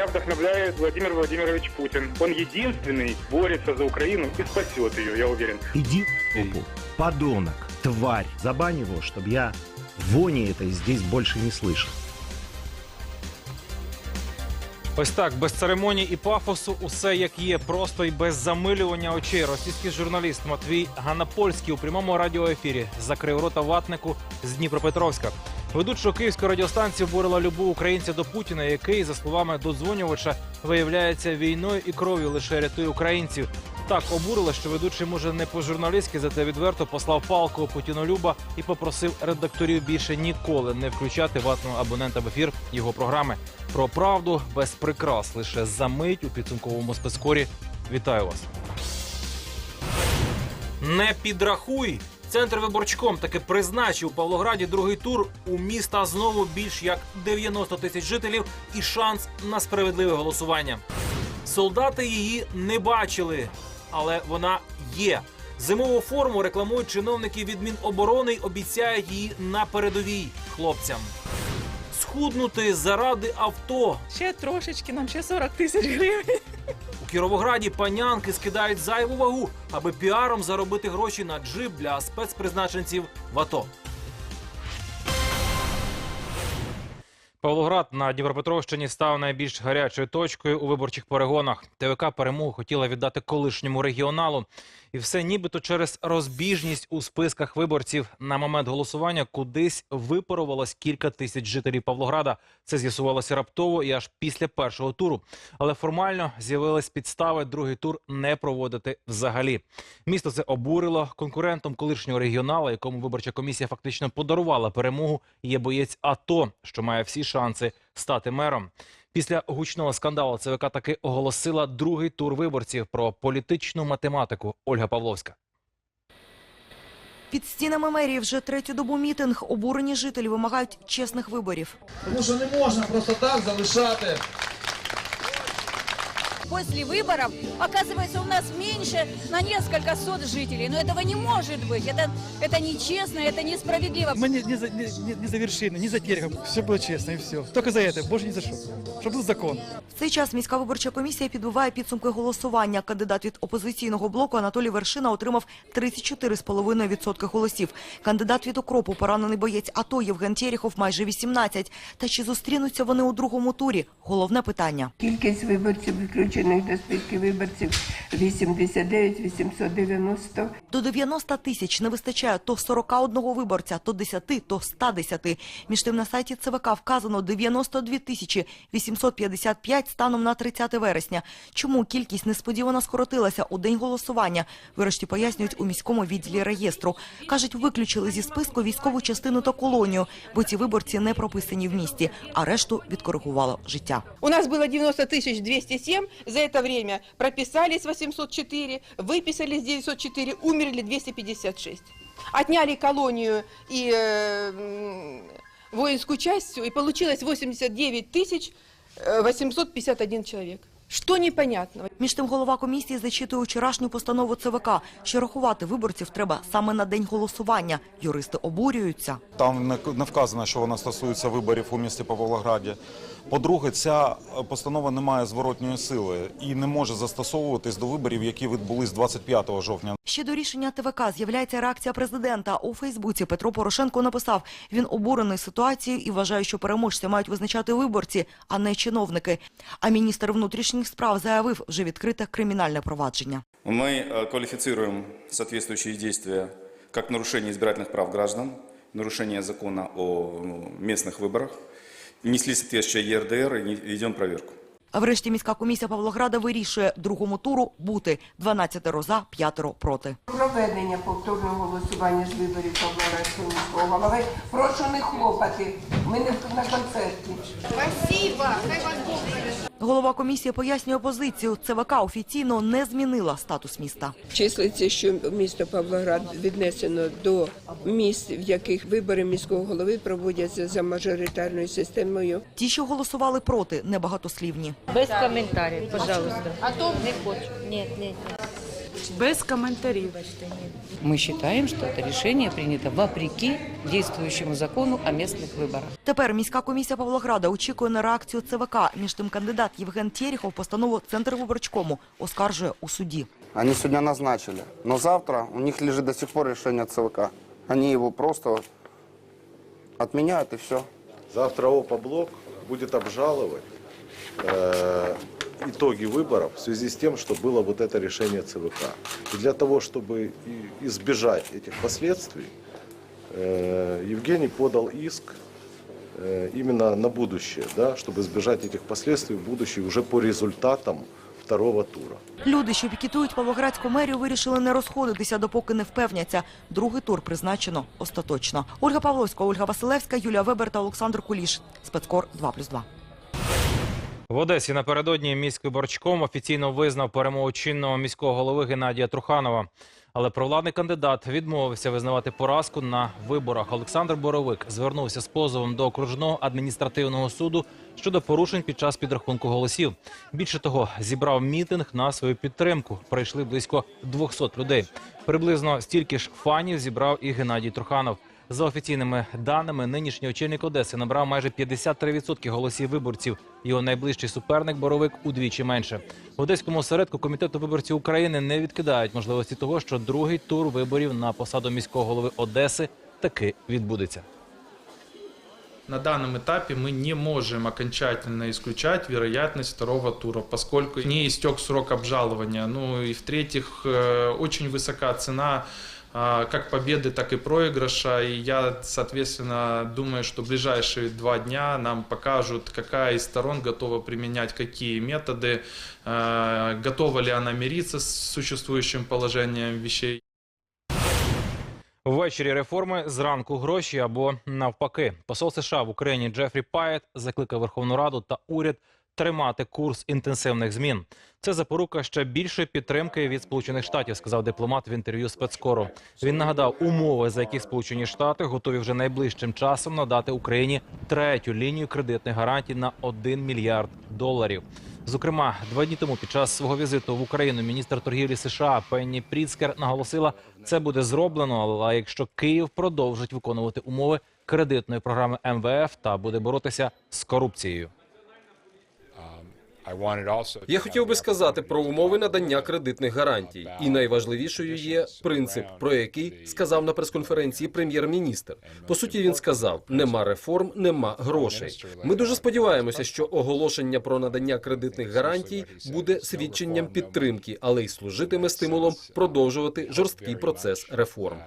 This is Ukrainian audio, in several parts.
Меня вдохновляет Владимир Владимирович Путин. Он единственный борется за Украину и спасет ее, я уверен. Иди в жопу, подонок, тварь. Забань его, чтобы я вони этой здесь больше не слышал. Ось так, без церемоній і пафосу, усе як є, просто і без замилювання очей. Російський журналіст Матвій Ганапольський у прямому радіоефірі закрив рота ватнику з Дніпропетровська. Ведучого київської радіостанції обурила любов українця до Путіна, який, за словами додзвонювача, виявляється війною і кров'ю лише рятує українців. Так обурила, що ведучий може не по-журналістськи, зате відверто послав палку Путінолюба і попросив редакторів більше ніколи не включати ватного абонента в ефір його програми. Про правду без прикрас лише за мить у підсумковому спецкорі. Вітаю вас. Не підрахуй. Центр виборчком таки призначив у Павлограді другий тур. У міста знову більш як 90 тисяч жителів і шанс на справедливе голосування. Солдати її не бачили, але вона є. Зимову форму рекламують чиновники від Міноборони й обіцяють її на передовій хлопцям. Схуднути заради авто. Ще трошечки, нам ще 40 тисяч гривень. Кіровограді панянки скидають зайву вагу, аби піаром заробити гроші на джип для спецпризначенців в АТО. Павлоград на Дніпропетровщині став найбільш гарячою точкою у виборчих перегонах. ТВК перемогу хотіла віддати колишньому регіоналу. І все нібито через розбіжність у списках виборців на момент голосування кудись випарувалось кілька тисяч жителів Павлограда. Це з'ясувалося раптово і аж після першого туру. Але формально з'явились підстави другий тур не проводити взагалі. Місто це обурило конкурентом колишнього регіонала, якому виборча комісія фактично подарувала перемогу. Є боєць АТО, що має всі шанси стати мером. Після гучного скандалу ЦВК таки оголосила другий тур виборців про політичну математику. Ольга Павловська. Під стінами мерії вже третю добу мітинг. Обурені жителі вимагають чесних виборів. Тому що не можна просто так залишати После выборов, оказывается, у нас меньше на несколько сот жителей. Но этого не может быть. Это, это нечестно, это несправедливо. Мы не, не, за- не, не- не завершены, не за терехом. Все было честно и все. Только за это, больше ни за что. Чтобы был закон. В цей час міська виборча комісія підбиває підсумки голосування. Кандидат від опозиційного блоку Анатолій Вершина отримав 34,5% голосів. Кандидат від укропу, поранений боєць АТО Євген Терехов майже 18. Та чи зустрінуться вони у другому турі? Головне питання. Кількість виборців, включених до списків виборців 89 890. До 90 тисяч не вистачає то 41 виборця, то 10, то 110. Між тим на сайті ЦВК вказано 92 тисячі 855 станом на 30 вересня. Чому кількість несподівано скоротилася у день голосування? Врешті пояснюють у міському відділі реєстру. Кажуть, виключили зі списку військову частину та колонію, бо ці виборці не прописані в місті, а решту відкоригувало життя. У нас было 90 тысяч 207. За это время прописались 804, выписались 904, умерли 256. Отняли колонию и э, м, воинскую часть, и получилось 89 тысяч э, 851 человек. Что непонятного? Між тим голова комісії зачитує вчорашню постанову ЦВК, що рахувати виборців треба саме на день голосування. Юристи обурюються. Там не не вказано, що вона стосується виборів у місті Павлограді. По-друге, ця постанова не має зворотньої сили і не може застосовуватись до виборів, які відбулись 25 жовтня. Ще до рішення ТВК з'являється реакція президента. У Фейсбуці Петро Порошенко написав, він обурений ситуацією і вважає, що переможця мають визначати виборці, а не чиновники. А міністр внутрішніх справ заявив, вже відкрите кримінальне провадження. Мы э, квалифицируем соответствующие действия как нарушение избирательных прав граждан, нарушение закона о ну, местных выборах, внесли соответствующее ЕРДР и ведем проверку. А врешті міська комісія Павлограда вирішує другому туру бути 12 за, 5 проти. Проведення повторного голосування з виборів Павлоградського міського голови. Прошу не хлопати. Ми не на концерті. Голова комісії пояснює позицію. ЦВК офіційно не змінила статус міста. Числиться, що місто Павлоград віднесено до міст, в яких вибори міського голови проводяться за мажоритарною системою. Ті, що голосували проти, небагатослівні. Без коментарів, пожалуйста. А то не хочу. Ні, ні, нет. Без комментариев. Мы считаем, что это решение принято вопреки действующему закону о местных выборах. Тепер міська комісія Павлограда очікує на реакцію ЦВК. Між тим кандидат Євген Терехов постанову Центр виборчкому оскаржує у суді. Они сегодня назначили. Но завтра у них лежит до сих пор решение ЦВК. Они его просто отменяют и все. Завтра ОПО-блок будет обжаловать э, итоги выборов в связи с тем, что было вот это решение ЦВК. И для того, чтобы и- избежать этих последствий, э, Евгений подал иск э, именно на будущее, да, чтобы избежать этих последствий в будущее уже по результатам второго тура. Люди, що пікетують Павлоградську мерію, вирішили не розходитися, допоки не впевняться. Другий тур призначено остаточно. Ольга Павловська, Ольга Василевська, Юлія Вебер та Олександр Куліш. Спецкор 2+,2. В Одесі напередодні міськвиборчком офіційно визнав перемогу чинного міського голови Геннадія Труханова. Але провладний кандидат відмовився визнавати поразку на виборах. Олександр Боровик звернувся з позовом до окружного адміністративного суду щодо порушень під час підрахунку голосів. Більше того, зібрав мітинг на свою підтримку. Прийшли близько 200 людей. Приблизно стільки ж фанів зібрав і Геннадій Труханов. За офіційними даними, нинішній очільник Одеси набрав майже 53% голосів виборців. Його найближчий суперник Боровик удвічі менше. В одеському осередку комітету виборців України не відкидають можливості того, що другий тур виборів на посаду міського голови Одеси таки відбудеться. На данном этапе мы не можем окончательно исключать вероятность второго тура, поскольку не истек срок обжалования. Ну и в-третьих, э, очень высока цена а, как победы, так и проигрыша. И я, соответственно, думаю, что в ближайшие два дня нам покажут, какая из сторон готова применять какие методы, э, готова ли она мириться с существующим положением вещей. Ввечері реформи зранку гроші або навпаки. Посол США в Україні Джефрі Паєт закликав Верховну Раду та уряд тримати курс інтенсивних змін. Це запорука ще більшої підтримки від Сполучених Штатів, сказав дипломат в інтерв'ю спецкору. Він нагадав умови, за які Сполучені Штати готові вже найближчим часом надати Україні третю лінію кредитних гарантій на 1 мільярд доларів. Зокрема, два дні тому під час свого візиту в Україну міністр торгівлі США Пенні Пріцкер наголосила, це буде зроблено, але якщо Київ продовжить виконувати умови кредитної програми МВФ та буде боротися з корупцією. Я хотів би сказати про умови надання кредитних гарантій, і найважливішою є принцип, про який сказав на прес-конференції прем'єр-міністр. По суті, він сказав: нема реформ, нема грошей. Ми дуже сподіваємося, що оголошення про надання кредитних гарантій буде свідченням підтримки, але й служитиме стимулом продовжувати жорсткий процес реформ.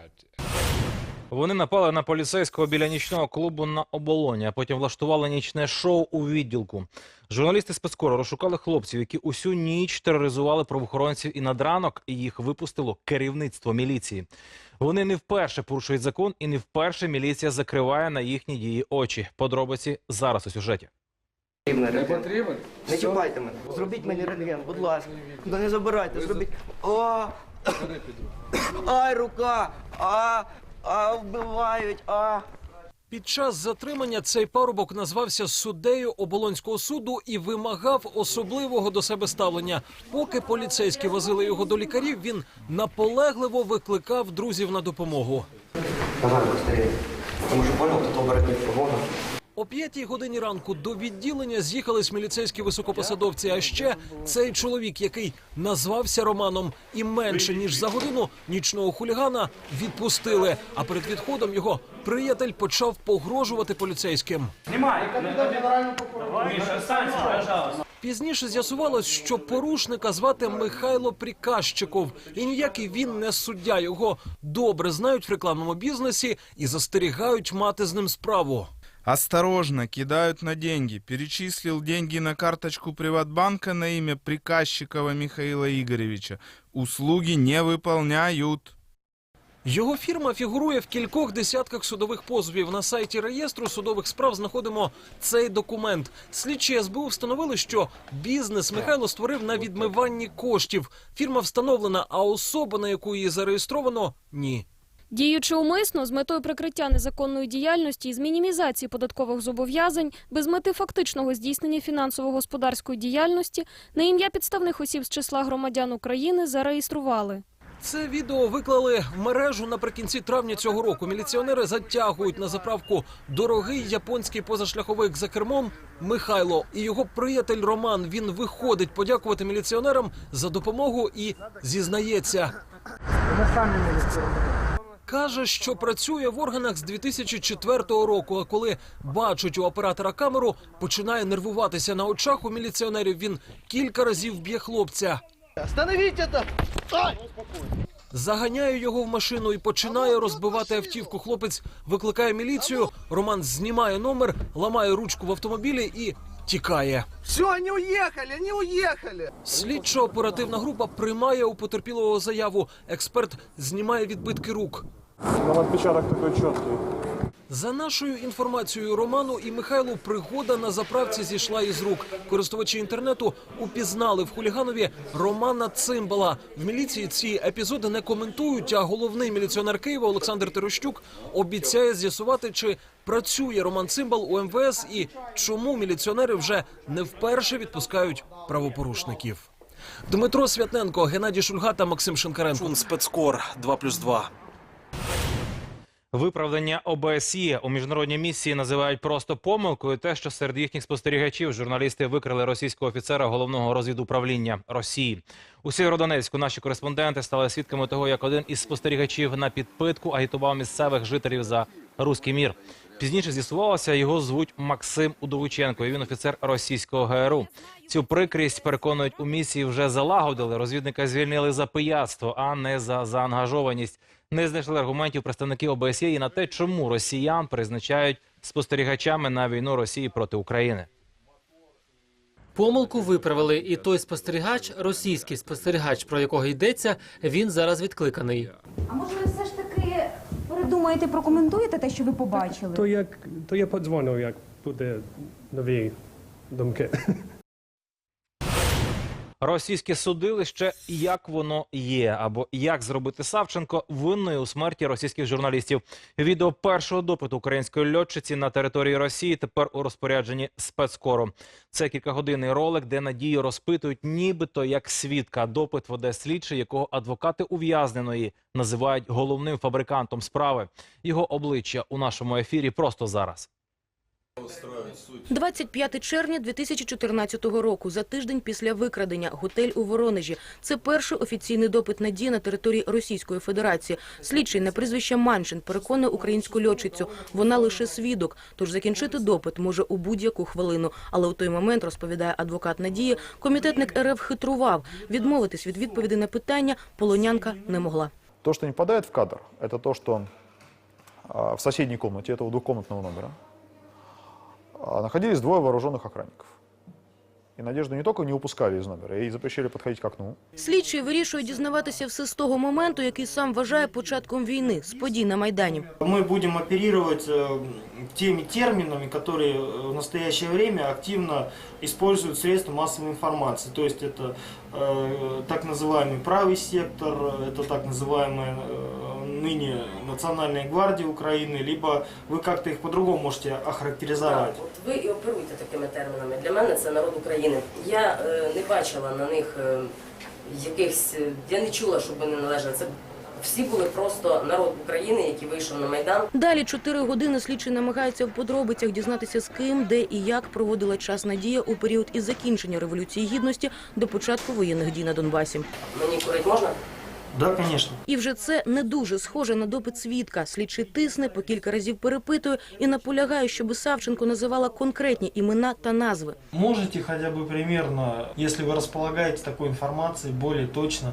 Вони напали на поліцейського біля нічного клубу на оболоні, а потім влаштували нічне шоу у відділку. Журналісти спецкору розшукали хлопців, які усю ніч тероризували правоохоронців і над ранок їх випустило керівництво міліції. Вони не вперше порушують закон, і не вперше міліція закриває на їхні дії очі. Подробиці зараз у сюжеті. Не потрібен? Не чіпайте мене. Зробіть мені рентген, будь ласка. Да не забирайте, зробіть. О! Ай, рука! А! А, вбивають! А! Під час затримання цей парубок назвався суддею оболонського суду і вимагав особливого до себе ставлення. Поки поліцейські возили його до лікарів, він наполегливо викликав друзів на допомогу. Давай. Тому що понял, тут оборотник погона. О п'ятій годині ранку до відділення з'їхались міліцейські високопосадовці. А ще цей чоловік, який назвався Романом, і менше ніж за годину нічного хулігана відпустили. А перед відходом його приятель почав погрожувати поліцейським. Пізніше з'ясувалось, що порушника звати Михайло Приказчиков, і ніякий він не суддя. Його добре знають в рекламному бізнесі і застерігають мати з ним справу. Осторожно, кидают на деньги. Перечислил деньги на карточку Приватбанка на имя Приказчикова Михаила Игоревича. Услуги не выполняют. Його фірма фігурує в кількох десятках судових позовів. На сайті реєстру судових справ знаходимо цей документ. Слідчі СБУ встановили, що бізнес Михайло створив на відмиванні коштів. Фірма встановлена, а особа, на яку її зареєстровано, ні. Діючи умисно з метою прикриття незаконної діяльності і з мінімізації податкових зобов'язань, без мети фактичного здійснення фінансово-господарської діяльності на ім'я підставних осіб з числа громадян України зареєстрували. Це відео виклали в мережу наприкінці травня цього року. Міліціонери затягують на заправку дорогий японський позашляховик за кермом Михайло і його приятель Роман. Він виходить подякувати міліціонерам за допомогу і зізнається. Каже, що працює в органах з 2004 року. А коли бачить у оператора камеру, починає нервуватися на очах у міліціонерів. Він кілька разів б'є хлопця. Остановіть це! Ай! Заганяє його в машину і починає розбивати автівку. Хлопець викликає міліцію. Роман знімає номер, ламає ручку в автомобілі і тікає. Все, они уехали, они уехали! Слідчо-оперативна група приймає у потерпілого заяву. Експерт знімає відбитки рук. Там отпечаток такой четкий. За нашою інформацією, Роману і Михайлу пригода на заправці зійшла із рук. Користувачі інтернету упізнали в хуліганові Романа Цимбала. В міліції ці епізоди не коментують. А головний міліціонер Києва Олександр Терещук обіцяє з'ясувати, чи працює Роман Цимбал у МВС і чому міліціонери вже не вперше відпускають правопорушників. Дмитро Святненко, Геннадій Шульга та Максим Шинкаренко. Спецкор 2+,2. Виправдання ОБСЄ у міжнародній місії називають просто помилкою. Те, що серед їхніх спостерігачів журналісти викрили російського офіцера головного розвідуправління Росії. У Сєвєродонецьку наші кореспонденти стали свідками того, як один із спостерігачів на підпитку агітував місцевих жителів за руський мір. Пізніше з'ясувалося, його звуть Максим Удовиченко. і Він офіцер російського ГРУ. Цю прикрість переконують у місії вже залагодили. Розвідника звільнили за пияцтво, а не за заангажованість. Не знайшли аргументів представники ОБСЄ і на те, чому росіян призначають спостерігачами на війну Росії проти України. Помилку виправили, і той спостерігач, російський спостерігач, про якого йдеться, він зараз відкликаний. А може ви все ж таки передумаєте, прокоментуєте те, що ви побачили? То як то я подзвоню, як буде нові думки. Російське судилище як воно є, або як зробити Савченко винною у смерті російських журналістів. Відео першого допиту української льотчиці на території Росії тепер у розпорядженні спецкору. Це кількагодинний ролик, де Надію розпитують, нібито як свідка. Допит веде слідчий, якого адвокати ув'язненої називають головним фабрикантом справи. Його обличчя у нашому ефірі просто зараз. 25 червня 2014 року, за тиждень після викрадення, готель у Воронежі. Це перший офіційний допит Надії на території Російської Федерації. Слідчий на прізвище Маншин переконує українську льотчицю. Вона лише свідок, тож закінчити допит може у будь-яку хвилину. Але у той момент, розповідає адвокат Надії, комітетник РФ хитрував. Відмовитись від відповіді на питання полонянка не могла. То, что не попадает в кадр, это то, а, в соседней комнате этого двухкомнатного номера находились двое вооруженных охранников. И Надежду не только не упускали из номера, ей запрещали подходить к окну. Слідчий вирішує дізнаватися все з того моменту, який сам вважає початком війни, з подій на Майдані. Мы будем оперировать э, теми терминами, которые э, в настоящее время активно используют средства массовой информации. То есть это э, так называемый правый сектор, это так называемая э, ныне Национальная гвардия Украины, либо вы как-то их по-другому можете охарактеризовать. Ви і оперуєте такими термінами. Для мене це народ України. Я е, не бачила на них е, якихось. е, Я не чула, щоб вони належали. Це всі були просто народ України, який вийшов на майдан. Далі чотири години слідчий намагається в подробицях дізнатися з ким, де і як проводила час Надія у період із закінчення революції гідності до початку воєнних дій на Донбасі. Мені курить можна? Да, конечно. І вже це не дуже схоже на допит свідка. Слідчий тисне, по кілька разів перепитує і наполягає, щоб Савченко називала конкретні імена та назви. Можете хотя бы примерно, если вы располагаете такой информацией, более точно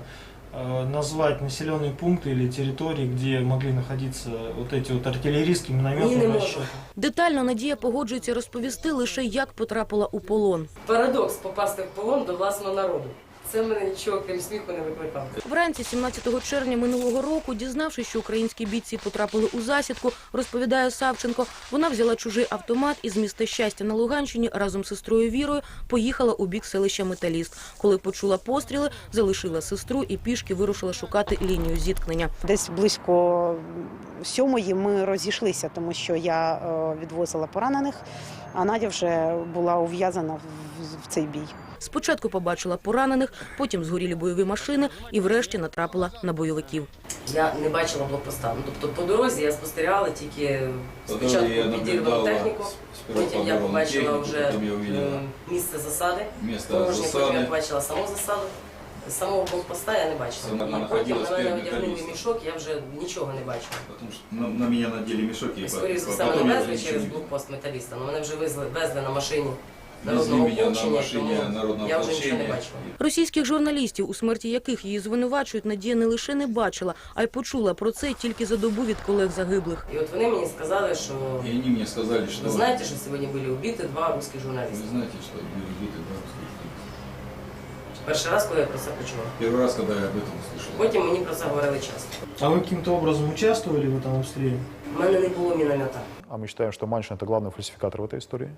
э, назвать населенные пункты или территории, где могли находиться вот эти вот артиллерийские Ні, не минометные можу. расчеты? Детально Надія погоджується розповісти лише, як потрапила у полон. Парадокс попасти в полон до власного народу. Це мене нічого крім сміху не викликало. Вранці 17 червня минулого року, дізнавшись, що українські бійці потрапили у засідку, розповідає Савченко, вона взяла чужий автомат і з міста щастя на Луганщині разом з сестрою Вірою поїхала у бік селища Металіст. Коли почула постріли, залишила сестру і пішки вирушила шукати лінію зіткнення. Десь близько сьомої ми розійшлися, тому що я е, відвозила поранених, а Надя вже була ув'язана в, цей бій. Спочатку побачила поранених, потім згорілі бойові машини і врешті натрапила на бойовиків. Я не бачила блокпоста. Ну, Тобто по дорозі я спостерігала тільки спочатку підірвану техніку, потім я побачила вже місце засади. место Порожнє, потім я побачила саму засаду. Самого блокпоста я не бачила. Сама І потім знаходилась на мене перед одягнули металістом. мішок, я вже нічого не бачила. Потому что на, на меня надели мешок и І скоріше за все потом мене я везли ничего через не видел. блокпост металіста. Ну, мене вже везли, везли на машині Везли народного мене на ополчення, машині тому народного я вже нічого не ополчення. бачила. Російських журналістів, у смерті яких її звинувачують, Надія не лише не бачила, а й почула про це тільки за добу від колег загиблих. І от вони мені сказали, що И они мне сказали, что... ви знаєте, що сьогодні були убиті два русських журналісти. Вы знаете, что были убиты два русских журналиста? Перший раз, коли я про це почула. Первый раз, когда я об этом услышал. Потім мені про це говорили часто. А вы каким-то образом участвовали в этом обстреле? У мене не було міномета. А мы считаем, что Маншин – это главный фальсификатор в этой истории.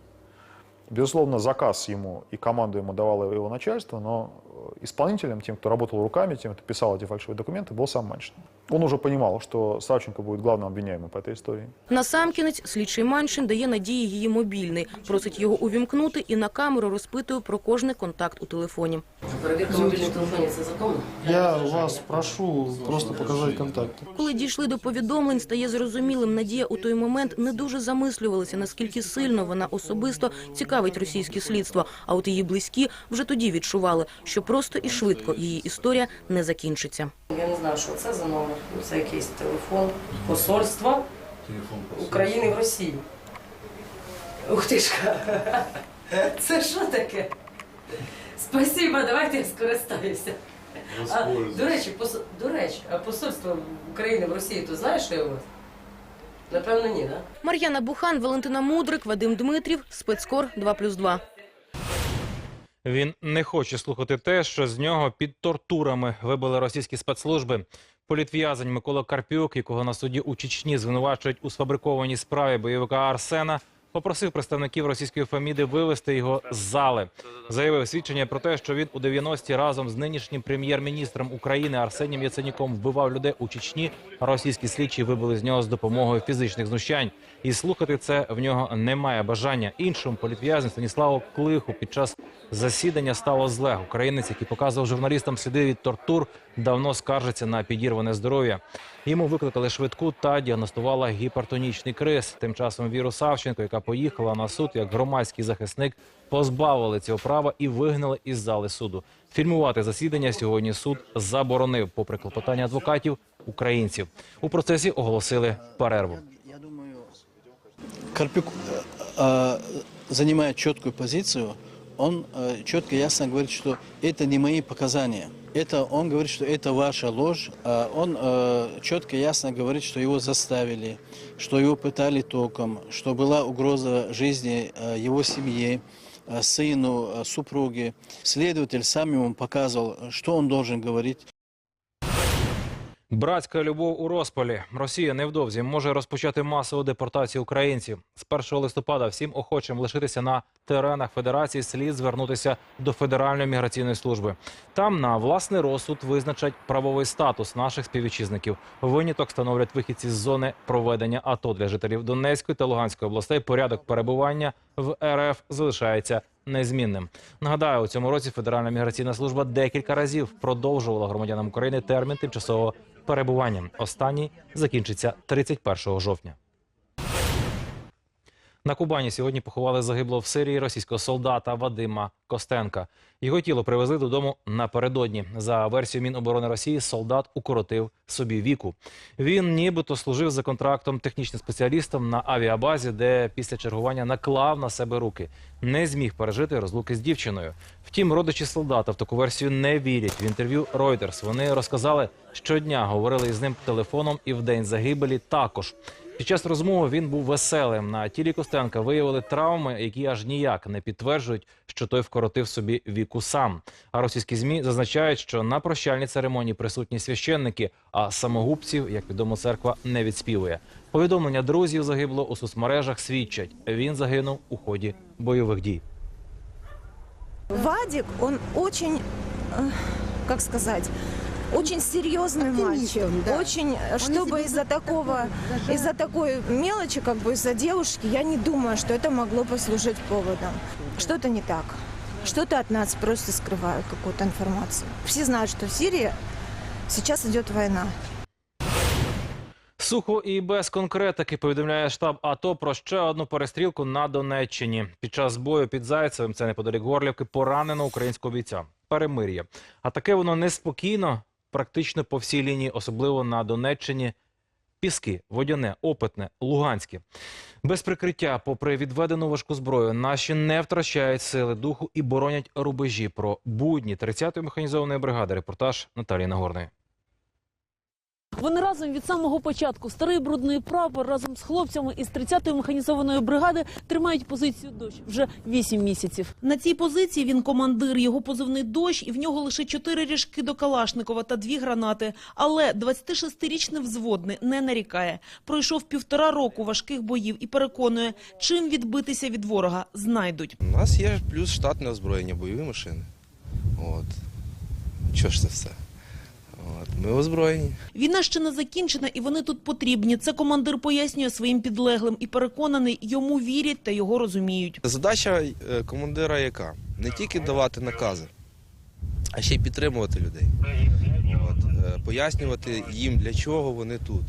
Безусловно, заказ ему и команду ему давало его начальство, но э, исполнителем, тем, кто работал руками, тем, кто писал эти фальшивые документы, был сам Маншин. Он уже понимал, что Савченко будет главным обвиняемым по этой истории. Насамкінець слідчий Маншин дає Надії її мобільний, просить його увімкнути і на камеру розпитує про кожний контакт у телефоні. Перевірка мобільних телефонів це законно? Я вас прошу просто показать контакты. Коли дійшли до повідомлень, стає зрозумілим, Надія у той момент не дуже замислювалася, наскільки сильно вона особисто цікавить російське слідство. А от її близькі вже тоді відчували, що просто і швидко її історія не закінчиться. Я не знаю, що це за номер. Це якийсь телефон посольства України в Росії. Ух ти ж. Це що таке? Спасибо, давайте я скористаюся. А, до речі, пос... до речі, а посольство України в Росії, то знаєш, що є у вас? Напевно, ні, да? Мар'яна Бухан, Валентина Мудрик, Вадим Дмитрів, спецкор 2+,2. Він не хоче слухати те, що з нього під тортурами вибили російські спецслужби. Політв'язень Микола Карпюк, якого на суді у Чечні звинувачують у сфабрикованій справі бойовика Арсена, попросив представників російської фаміди вивести його з зали. Заявив свідчення про те, що він у 90-ті разом з нинішнім прем'єр-міністром України Арсенієм Яценюком вбивав людей у Чечні. а Російські слідчі вибили з нього з допомогою фізичних знущань. І слухати це в нього немає бажання. Іншому політв'язню Станіславу Клиху під час засідання стало зле. Українець, який показував журналістам сліди від тортур, давно скаржиться на підірване здоров'я. Йому викликали швидку та діагностувала гіпертонічний криз. Тим часом Віру Савченко, яка поїхала на суд як громадський захисник, позбавили цього права і вигнали із зали суду. Фільмувати засідання сьогодні суд заборонив, попри клопотання адвокатів українців. У процесі оголосили перерву. Карпюк э, занимает четкую позицию. Он э, четко и ясно говорит, что это не мои показания. Это он говорит, что это ваша ложь. А он э, четко и ясно говорит, что его заставили, что его пытали током, что была угроза жизни э, его семье, э, сыну, э, супруге. Следователь сам ему показывал, что он должен говорить. Братська любов у розпалі. Росія невдовзі може розпочати масову депортацію українців. З 1 листопада всім охочим лишитися на теренах федерації слід звернутися до Федеральної міграційної служби. Там на власний розсуд визначать правовий статус наших співвітчизників. Виняток становлять вихідці з зони проведення АТО для жителів Донецької та Луганської областей. Порядок перебування в РФ залишається незмінним. Нагадаю, у цьому році Федеральна міграційна служба декілька разів продовжувала громадянам України термін тимчасового перебування. Останній закінчиться 31 жовтня. На Кубані сьогодні поховали загиблого в Сирії російського солдата Вадима Костенка. Його тіло привезли додому напередодні. За версією Міноборони Росії, солдат укоротив собі віку. Він нібито служив за контрактом технічним спеціалістом на авіабазі, де після чергування наклав на себе руки. Не зміг пережити розлуки з дівчиною. Втім, родичі солдата в таку версію не вірять. В інтерв'ю Reuters вони розказали, щодня говорили із ним телефоном і в день загибелі також. Під час розмови він був веселим. На тілі Костенка виявили травми, які аж ніяк не підтверджують, що той вкоротив собі віку сам. А російські змі зазначають, що на прощальній церемонії присутні священники, а самогубців, як відомо, церква не відспівує. Повідомлення друзів загибло у соцмережах свідчать. Він загинув у ході бойових дій. Вадик, он очень, э, как сказать, очень серьезный мальчик. Очень, э, чтобы из-за такого, из-за такой мелочи, как бы из-за девушки, я не думаю, что это могло послужить поводом. Что-то не так. Что-то от нас просто скрывают какую-то информацию. Все знают, что в Сирии сейчас идет война. Сухо і без конкретики повідомляє штаб АТО про ще одну перестрілку на Донеччині. Під час бою під Зайцевим, це неподалік Горлівки, поранено українського бійця. Перемир'я. А таке воно неспокійно, практично по всій лінії, особливо на Донеччині. Піски, Водяне, Опитне, Луганське. Без прикриття, попри відведену важку зброю, наші не втрачають сили духу і боронять рубежі. Про будні 30-ї механізованої бригади. Репортаж Наталії Нагорної. Вони разом від самого початку. Старий брудний прапор разом з хлопцями із 30-ї механізованої бригади тримають позицію дощ вже 8 місяців. На цій позиції він командир. Його позивний дощ, і в нього лише чотири ріжки до Калашникова та дві гранати. Але 26-річний взводний не нарікає. Пройшов півтора року важких боїв і переконує, чим відбитися від ворога знайдуть. У нас є плюс штатне озброєння, бойові машини. От. Чого ж це все? От. Ми озброєні. Війна ще не закінчена, і вони тут потрібні. Це командир пояснює своїм підлеглим і переконаний, йому вірять та його розуміють. Задача е, командира яка? Не тільки давати накази, а ще й підтримувати людей. От. е, Пояснювати їм, для чого вони тут,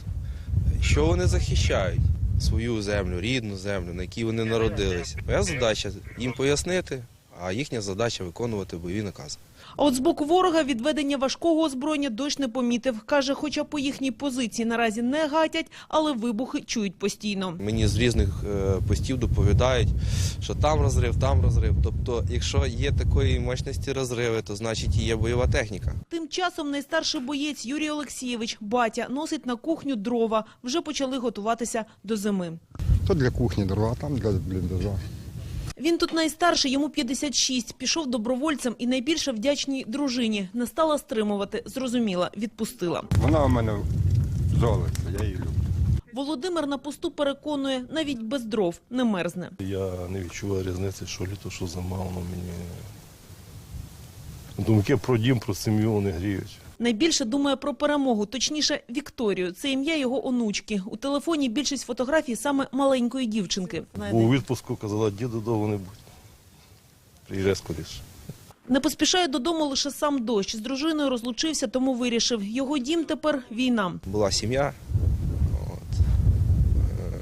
що вони захищають, свою землю, рідну землю, на якій вони народилися. Моя задача їм пояснити, а їхня задача виконувати бойові накази. А от з боку ворога відведення важкого озброєння дощ не помітив. Каже, хоча по їхній позиції наразі не гатять, але вибухи чують постійно. Мені з різних е, постів доповідають, що там розрив, там розрив. Тобто, якщо є такої мощності розриви, то значить і є бойова техніка. Тим часом найстарший боєць Юрій Олексійович, батя, носить на кухню дрова. Вже почали готуватися до зими. То для кухні дрова, там для бліндажа. Він тут найстарший, йому 56, пішов добровольцем і найбільше вдячній дружині. Не стала стримувати, зрозуміла, відпустила. Вона у мене золото, я її люблю. Володимир на посту переконує, навіть без дров не мерзне. Я не відчуваю різниці, що літо, що зима, воно мені. Думки про дім, про сім'ю вони гріють. Найбільше думає про перемогу, точніше Вікторію. Це ім'я його онучки. У телефоні більшість фотографій саме маленької дівчинки. У відпуску казала, діду довго не будь. Приїжджай скоріше. Не поспішає додому лише сам дощ. З дружиною розлучився, тому вирішив. Його дім тепер війна. Була сім'я. От. Е,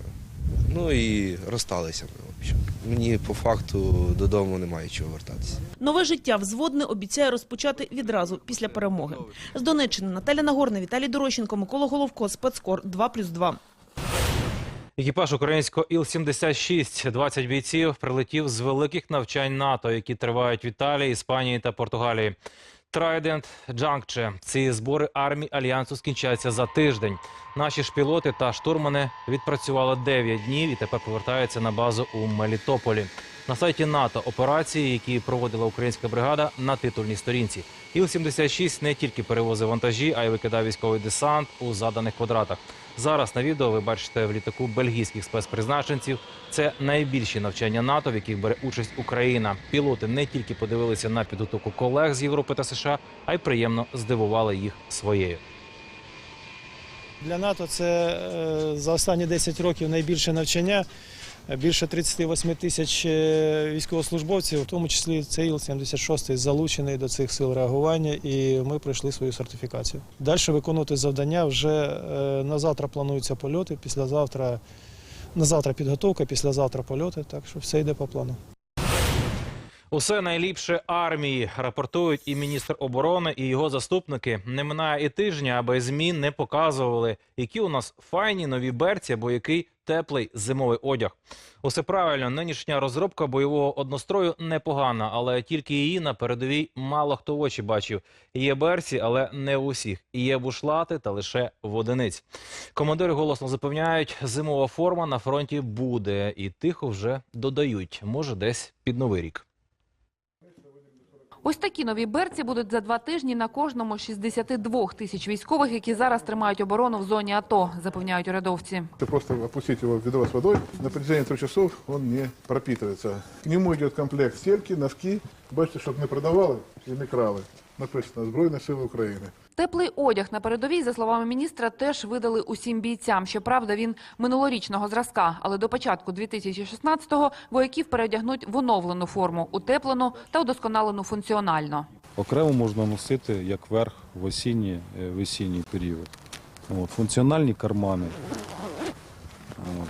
Ну і розсталися ми. в общем. Мені по факту додому немає чого вертатися. Нове життя взводне обіцяє розпочати відразу після перемоги. З Донеччини Наталя Нагорна, Віталій Дорощенко, Микола Головко, Спецкор 2+,2. Екіпаж українського Іл-76, 20 бійців, прилетів з великих навчань НАТО, які тривають в Італії, Іспанії та Португалії. Трайдент, Джанкче. Ці збори армії альянсу скінчаться за тиждень. Наші ж пілоти та штурмани відпрацювали 9 днів і тепер повертаються на базу у Мелітополі. На сайті НАТО операції, які проводила українська бригада, на титульній сторінці. Іл-76 не тільки перевозив вантажі, а й викидав військовий десант у заданих квадратах. Зараз на відео ви бачите в літаку бельгійських спецпризначенців. Це найбільші навчання НАТО, в яких бере участь Україна. Пілоти не тільки подивилися на підготовку колег з Європи та США, а й приємно здивували їх своєю. Для НАТО це е, за останні 10 років найбільше навчання. Більше 38 тисяч е, військовослужбовців, в тому числі цей Іл-76 залучений до цих сил реагування, і ми пройшли свою сертифікацію. Далі виконувати завдання вже е, на завтра плануються польоти, післязавтра на завтра підготовка, післязавтра польоти, так що все йде по плану. Усе найліпше армії рапортують і міністр оборони, і його заступники. Не минає і тижня, аби змі не показували, які у нас файні нові берці або який теплий зимовий одяг. Усе правильно, нинішня розробка бойового однострою непогана, але тільки її на передовій мало хто в очі бачив. Є берці, але не у усіх. Є бушлати та лише в одиниць. Командири голосно запевняють, зимова форма на фронті буде, і тихо вже додають, може, десь під новий рік. Ось такі нові берці будуть за два тижні на кожному з 62 тисяч військових, які зараз тримають оборону в зоні АТО, запевняють урядовці. Просто опустить його в ведро з водою на протяжении трьох часов він не пропитується. К нему йде комплект стельки, носки, бачите, щоб не продавали і не крали. Написано Збройні Сили України. Теплий одяг на передовій, за словами міністра, теж видали усім бійцям. Щоправда, він минулорічного зразка, але до початку 2016-го вояків переодягнуть в оновлену форму, утеплену та удосконалену функціонально. Окремо можна носити як верх в осінній, е, весінній період. От, функціональні кармани, от,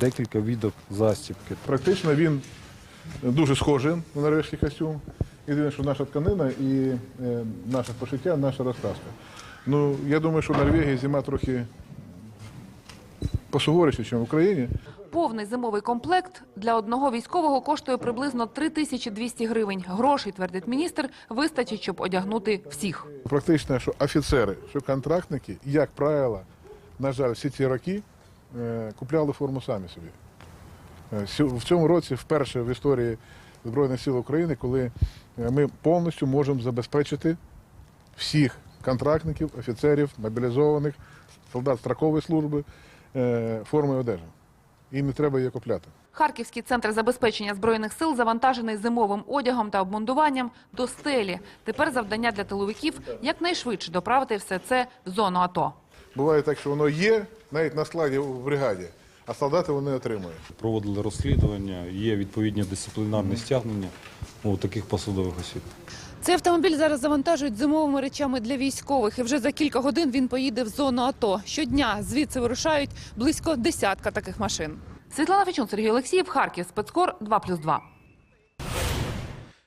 декілька відок застібки. Практично він дуже схожий на норвезький костюм. Єдине, що наша тканина і е, наше пошиття, наша розкраска. Ну, я думаю, що в Норвегії зима трохи посуворіше, ніж в Україні. Повний зимовий комплект для одного військового коштує приблизно 3200 гривень. Грошей, твердить міністр, вистачить, щоб одягнути всіх. Практично, що офіцери, що контрактники, як правило, на жаль, всі ці роки е, купляли форму самі собі. Е, В цьому році вперше в історії Збройних сил України, коли е, ми повністю можемо забезпечити всіх контрактників, офіцерів, мобілізованих, солдат строкової служби е, формою одежі. І не треба її купляти. Харківський центр забезпечення збройних сил завантажений зимовим одягом та обмундуванням до стелі. Тепер завдання для тиловиків якнайшвидше доправити все це в зону АТО. Буває так, що воно є навіть на складі в бригаді, а солдати вони отримують. Проводили розслідування, є відповідні дисциплінарні стягнення у таких посадових осіб. Цей автомобіль зараз завантажують зимовими речами для військових, і вже за кілька годин він поїде в зону АТО. Щодня звідси вирушають близько десятка таких машин. Світлана Фечун, Сергій Олексіїв, Харків, спецкор 2+,2.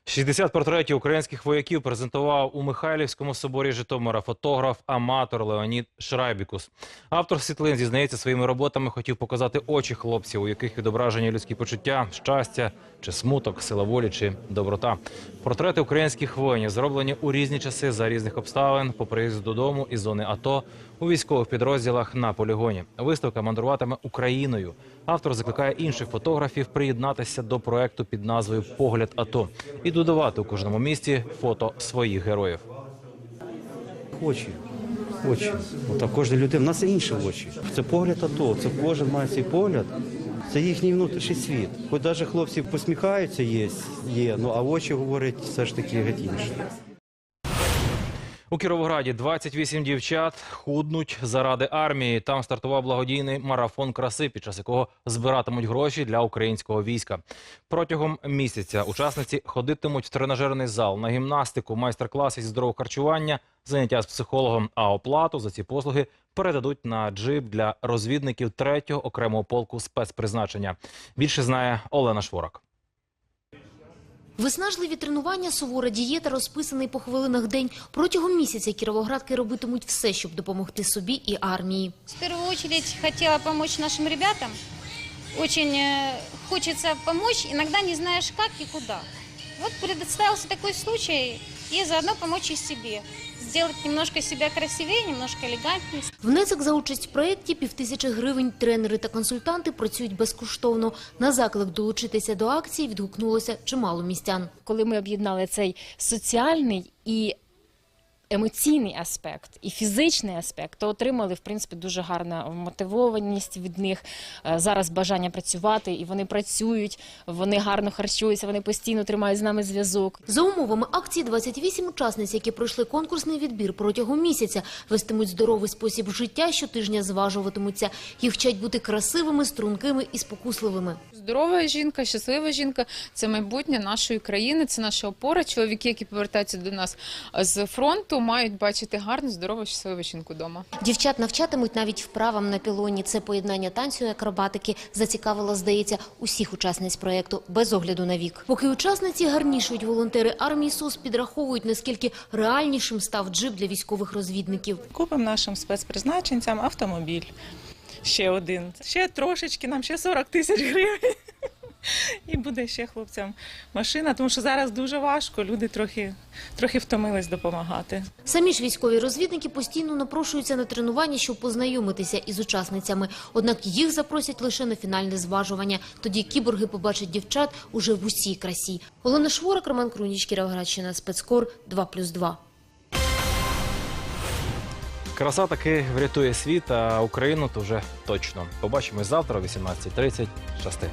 60 портретів українських вояків презентував у Михайлівському соборі Житомира фотограф, аматор Леонід Шрайбікус. Автор світлин зізнається своїми роботами, хотів показати очі хлопців, у яких відображені людські почуття, щастя чи смуток, сила волі чи доброта. Портрети українських воїнів зроблені у різні часи за різних обставин по приїзду додому із зони АТО у військових підрозділах на полігоні. Виставка мандруватиме Україною. Автор закликає інших фотографів приєднатися до проекту під назвою Погляд АТО і додавати у кожному місті фото своїх героїв. Очі. Очі. Отак кожна людина. У нас є інші очі. Це погляд АТО, це кожен має свій погляд. Це їхній внутрішній світ. Хоч навіть хлопці посміхаються, є, є, ну а очі говорять все ж таки геть інше. У Кіровограді 28 дівчат худнуть заради армії. Там стартував благодійний марафон краси, під час якого збиратимуть гроші для українського війська. Протягом місяця учасниці ходитимуть в тренажерний зал на гімнастику, майстер-класи зі здорового харчування, заняття з психологом. А оплату за ці послуги передадуть на джип для розвідників 3-го окремого полку спецпризначення. Більше знає Олена Шворак. Виснажливі тренування, сувора дієта, розписаний по хвилинах день. Протягом місяця кіровоградки робитимуть все, щоб допомогти собі і армії. В першу чергу хотіла помочь нашим ребятам. Очень хочеться допомогти, иногда не знаєш как і куда. Вот предоставился такой случай и заодно помочь и себе. Сделать немножко себя красивее, немножко элегантнее. Внесок за участь в проєкті – півтисячі гривень. Тренери та консультанти працюють безкоштовно. На заклик долучитися до акції відгукнулося чимало містян. коли ми об'єднали цей соціальний і емоційний аспект, і фізичний аспект, то отримали в принципі дуже гарна мотивованість від них. Е, Зараз бажання працювати, і вони працюють, вони гарно харчуються, вони постійно тримають з нами зв'язок. За умовами акції 28 учасниць, які пройшли конкурсний відбір протягом місяця, вестимуть здоровий спосіб життя, щотижня зважуватимуться. Їх вчать бути красивими, стрункими і спокусливими. Здорова жінка, щаслива жінка це майбутнє нашої країни, це наша опора. Чоловіки, які повертаються до нас з фронту, мають бачити гарну, здорову, щасливу жінку вдома. Дівчат навчатимуть навіть вправам на пілоні. Це поєднання танцю і акробатики зацікавило, здається, усіх учасниць проєкту без огляду на вік. Поки учасниці гарнішують, волонтери армії СУС підраховують, наскільки реальнішим став джип для військових розвідників. Купимо нашим спецпризначенцям автомобіль. ще один. Ще трошечки, нам ще 40 тисяч гривень. І буде ще хлопцям машина, тому що зараз дуже важко, люди трохи, трохи втомились допомагати. Самі ж військові розвідники постійно напрошуються на тренування, щоб познайомитися із учасницями. Однак їх запросять лише на фінальне зважування. Тоді кіборги побачать дівчат уже в усій красі. Олена Шворак, Роман Круніч, Кіровоградщина, спецкор 2+,2. Краса таки врятує світ, а Україну то вже точно. Побачимось завтра о 18.30. Щасти.